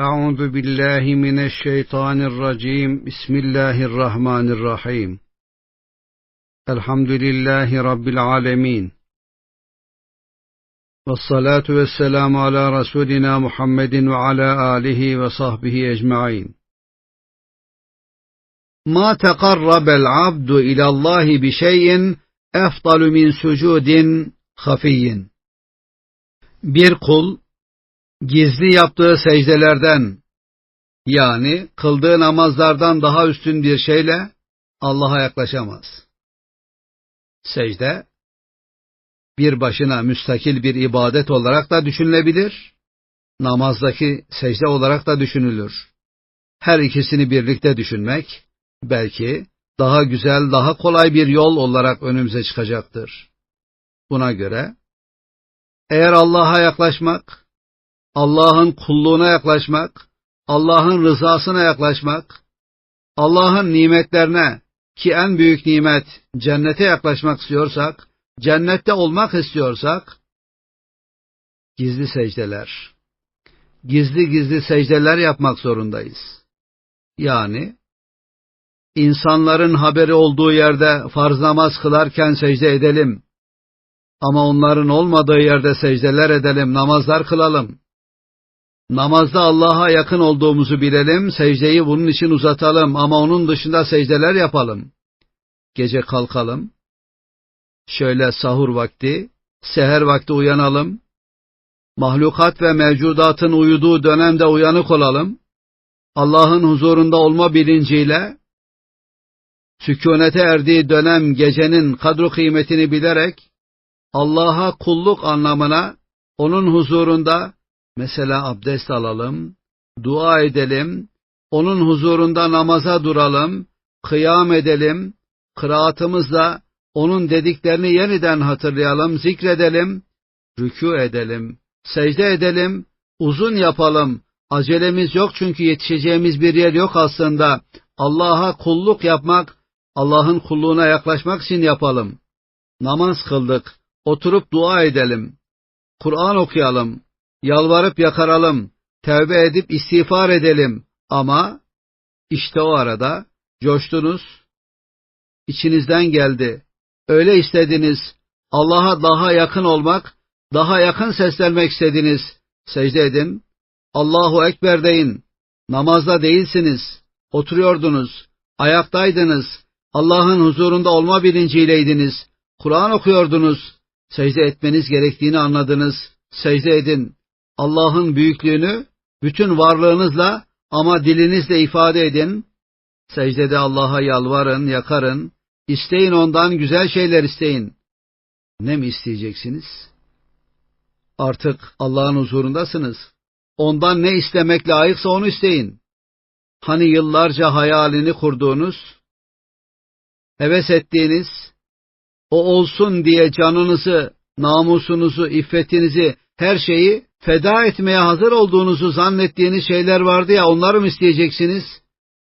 أعوذ بالله من الشيطان الرجيم بسم الله الرحمن الرحيم الحمد لله رب العالمين والصلاة والسلام على رسولنا محمد وعلى آله وصحبه أجمعين ما تقرب العبد إلى الله بشيء أفضل من سجود خفي Bir kul gizli yaptığı secdelerden yani kıldığı namazlardan daha üstün bir şeyle Allah'a yaklaşamaz. Secde bir başına müstakil bir ibadet olarak da düşünülebilir, namazdaki secde olarak da düşünülür. Her ikisini birlikte düşünmek belki daha güzel, daha kolay bir yol olarak önümüze çıkacaktır. Buna göre eğer Allah'a yaklaşmak, Allah'ın kulluğuna yaklaşmak, Allah'ın rızasına yaklaşmak, Allah'ın nimetlerine ki en büyük nimet cennete yaklaşmak istiyorsak, cennette olmak istiyorsak, gizli secdeler, gizli gizli secdeler yapmak zorundayız. Yani, insanların haberi olduğu yerde farz namaz kılarken secde edelim. Ama onların olmadığı yerde secdeler edelim, namazlar kılalım. Namazda Allah'a yakın olduğumuzu bilelim, secdeyi bunun için uzatalım ama onun dışında secdeler yapalım. Gece kalkalım, şöyle sahur vakti, seher vakti uyanalım, mahlukat ve mevcudatın uyuduğu dönemde uyanık olalım, Allah'ın huzurunda olma bilinciyle, sükunete erdiği dönem gecenin kadru kıymetini bilerek, Allah'a kulluk anlamına, onun huzurunda, mesela abdest alalım, dua edelim, onun huzurunda namaza duralım, kıyam edelim, kıraatımızla onun dediklerini yeniden hatırlayalım, zikredelim, rükû edelim, secde edelim, uzun yapalım. Acelemiz yok çünkü yetişeceğimiz bir yer yok aslında. Allah'a kulluk yapmak, Allah'ın kulluğuna yaklaşmak için yapalım. Namaz kıldık, oturup dua edelim. Kur'an okuyalım, yalvarıp yakaralım, tevbe edip istiğfar edelim. Ama işte o arada coştunuz, içinizden geldi. Öyle istediniz, Allah'a daha yakın olmak, daha yakın seslenmek istediniz. Secde edin, Allahu Ekber deyin. Namazda değilsiniz, oturuyordunuz, ayaktaydınız, Allah'ın huzurunda olma bilinciyle Kur'an okuyordunuz, secde etmeniz gerektiğini anladınız, secde edin. Allah'ın büyüklüğünü bütün varlığınızla ama dilinizle ifade edin. Secdede Allah'a yalvarın, yakarın, isteyin ondan güzel şeyler isteyin. Ne mi isteyeceksiniz? Artık Allah'ın huzurundasınız. Ondan ne istemek layıksa onu isteyin. Hani yıllarca hayalini kurduğunuz, heves ettiğiniz, o olsun diye canınızı, namusunuzu, iffetinizi, her şeyi feda etmeye hazır olduğunuzu zannettiğiniz şeyler vardı ya onları mı isteyeceksiniz?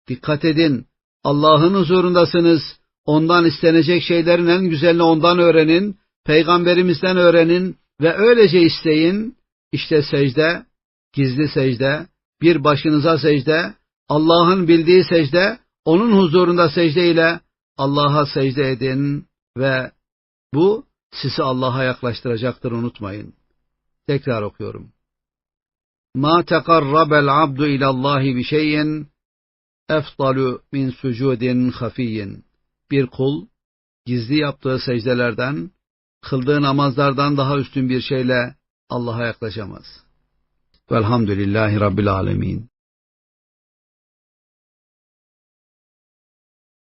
Dikkat edin, Allah'ın huzurundasınız, ondan istenecek şeylerin en güzelini ondan öğrenin, peygamberimizden öğrenin ve öylece isteyin. İşte secde, gizli secde, bir başınıza secde, Allah'ın bildiği secde, onun huzurunda secde ile Allah'a secde edin ve bu sizi Allah'a yaklaştıracaktır unutmayın. Tekrar okuyorum. Ma tekarrabel abdu ilallahi bi şeyin efdalu min sucudin hafiyyin. Bir kul gizli yaptığı secdelerden, kıldığı namazlardan daha üstün bir şeyle Allah'a yaklaşamaz. Velhamdülillahi Rabbil alemin.